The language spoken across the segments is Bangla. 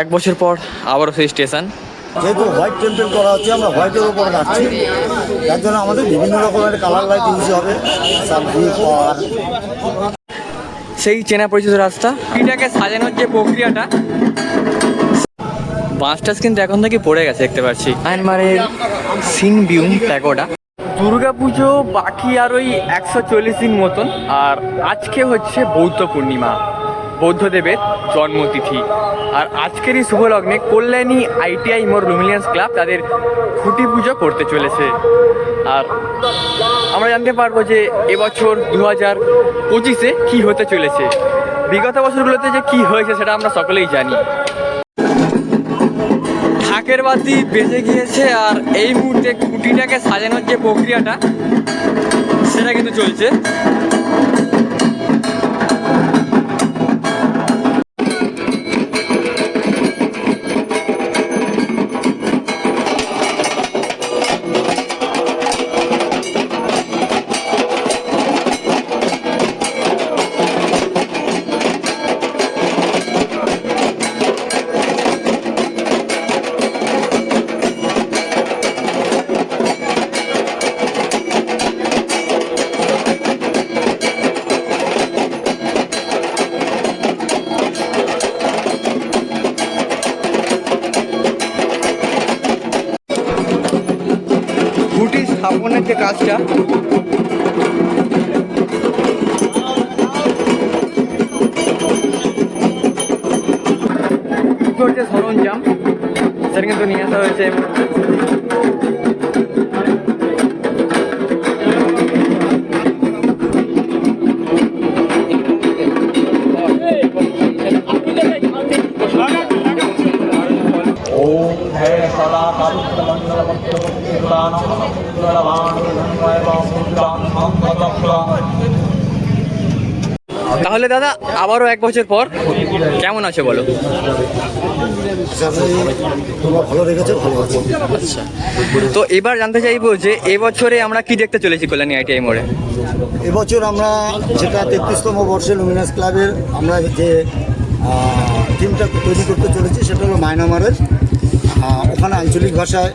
এক বছর পর আবারও সেই স্টেশন। যেহেতু হোয়াইট টেম্পেল করা হচ্ছে আমরা হোয়াইটের উপর রাখছি যার জন্য আমাদের বিভিন্ন রকমের কালার লাইট ইউজ হবে সেই চেনা পরিচিত রাস্তা এটাকে সাজানোর যে প্রক্রিয়াটা বাঁশটাস কিন্তু এখন থেকে পড়ে গেছে দেখতে পাচ্ছি। মায়ানমারের সিনবিউম প্যাগোডা। দুর্গাপুজো বাকি আর ওই একশো চল্লিশ দিন মতন আর আজকে হচ্ছে বৌদ্ধ পূর্ণিমা। বৌদ্ধদেবের জন্মতিথি। আর আজকের এই শুভ লগ্নে কল্যাণী আইটিআই মোর লুমিলিয়ান্স ক্লাব তাদের খুঁটি পুজো করতে চলেছে। আর আমরা জানতে পারব যে এবছর দু হাজার পঁচিশে কী হতে চলেছে। বিগত বছরগুলোতে যে কি হয়েছে সেটা আমরা সকলেই জানি। ঢাকের বাতি বেজে গিয়েছে আর এই মুহূর্তে খুঁটিটাকে সাজানোর যে প্রক্রিয়াটা, সেটা কিন্তু চলছে। স্থাপনের যে কাজটা পুজোর যে সরঞ্জাম, সেটা কিন্তু নিয়ে আসা হয়েছে এই মুহূর্তে। ওম হে সদা তাহলে দাদা আবারও এক বছর পর কেমন আছে বলো? তোমরা ভালো রেখেছো ভালো আছে। আচ্ছা। তো এবার জানতে চাইব যে এবছরে আমরা কি দেখতে চলেছি কল্যাণী আইটিআই মোড়ে? এবছর আমরা যেটা তেত্রিশতম বর্ষে লুমিনাস ক্লাবের আমরা যে টিমটা তৈরি করতে চলেছি সেটা হলো মায়ানমারের ওখানে আঞ্চলিক ভাষায়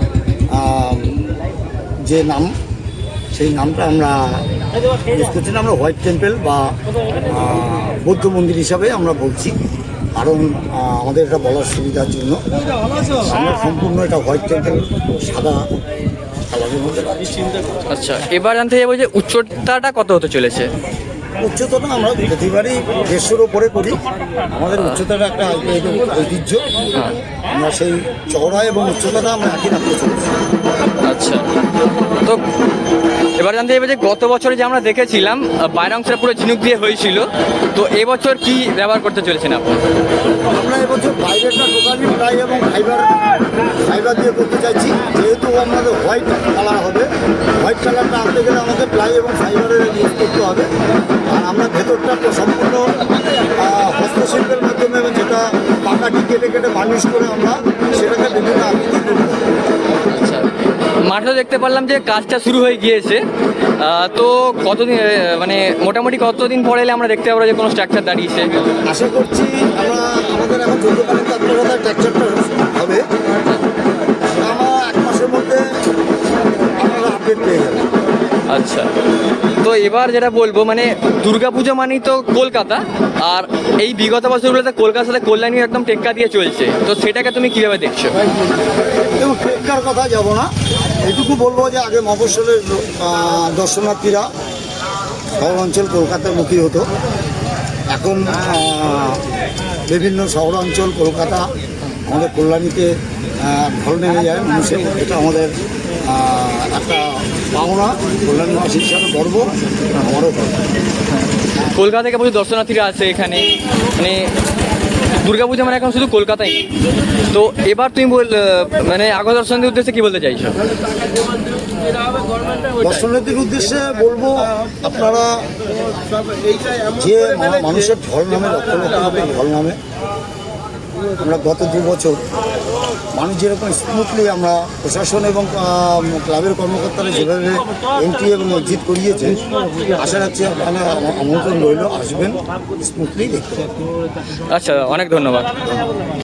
যে নাম সেই নামটা আমরা ইউজ করছি না। আমরা হোয়াইট টেম্পল বা বৌদ্ধ মন্দির হিসাবে আমরা বলছি। কারণ আমাদের এটা বলার সুবিধার জন্য। আমরা সম্পূর্ণ এটা হোয়াইট টেম্পল সাদা। আচ্ছা এবার জানতে চাইব যে উচ্চতাটা কত হতে চলেছে? উচ্চতাটা আমরা প্রতিবারই দেড়শোর ওপরে করি। আমাদের উচ্চতাটা একটা ঐতিহ্য- ঐতিহ্য আমরা সেই চওড়া এবং উচ্চতাটা আমরা একই রাখতে চলেছি। তো এবার জানতে চাইব যে গত বছরে যে আমরা দেখেছিলাম অংশটা পুরো ঝিনুক দিয়ে হয়েছিল। তো এবছর কি ব্যবহার করতে চলেছেন আপনি? আমরা এবছর বাইরেটা টোটালি প্লাই এবং ফাইবার ফাইবার দিয়ে করতে চাইছি। যেহেতু আমাদের হোয়াইট কালার হবে, হোয়াইট কালারটা আনতে গেলে আমাদের প্লাই এবং ফাইবারের ইউজ করতে হবে। আর আমরা ভেতরটা সম্পূর্ণ হস্তশিল্পের মাধ্যমে যেটা পাকাটি কেটে কেটে বার্নিশ করে আমরা সেটাকে বিভিন্ন আকৃতি করব মাঠে দেখতে পারলাম যে কাজটা শুরু হয়ে গিয়েছে। তো কতদিন মানে মোটামুটি কতদিন পরে এলে আমরা দেখতে পাবো যে কোনো স্ট্রাকচার দাঁড়িয়েছে? আশা করছি আমরা আমাদের এখন চলতে পারেন। তৎপরতা হবে আচ্ছা। তো এবার যেটা বলব মানে দুর্গাপুজো মানেই তো কলকাতা, আর এই বিগত বছরগুলোতে কলকাতার সাথে কল্যাণী একদম টেক্কা দিয়ে চলছে। তো সেটাকে তুমি কীভাবে দেখছ? টেক্কার কথা যাব না। এটুকু বলব যে আগে মফস্বলের দর্শনার্থীরা শহর অঞ্চল কলকাতামুখী হতো। এখন বিভিন্ন শহর অঞ্চল কলকাতা, আমাদের কল্যাণীতে আহ, ঢল নেমে যায় মানুষের এটা আমাদের একটা পাওনা কল্যাণীবাসী হিসাবে গর্ব আমারও গর্ব। কলকাতা থেকে প্রচুর দর্শনার্থীরা আছে এখানে। মানে দুর্গাপূজা মানে এখন শুধু কলকাতাই তো এবার তুমি বল মানে আগত দর্শনদের উদ্দেশ্যে কি বলতে চাইছো? দর্শনার্থীর উদ্দেশ্যে বলব আপনারা যে মানুষের ঢল নামে লক্ষ লক্ষ লোকের ঢল নামে আমরা গত দু বছর মানুষ যেরকম স্মুথলি আমরা প্রশাসন এবং ক্লাবের কর্মকর্তারা যেভাবে এন্ট্রি এবং এক্সিট করিয়েছে, আশা রাখছি আপনারা আমন্ত্রণ রইল, আসবেন স্মুথলি দেখতে। আচ্ছা অনেক ধন্যবাদ।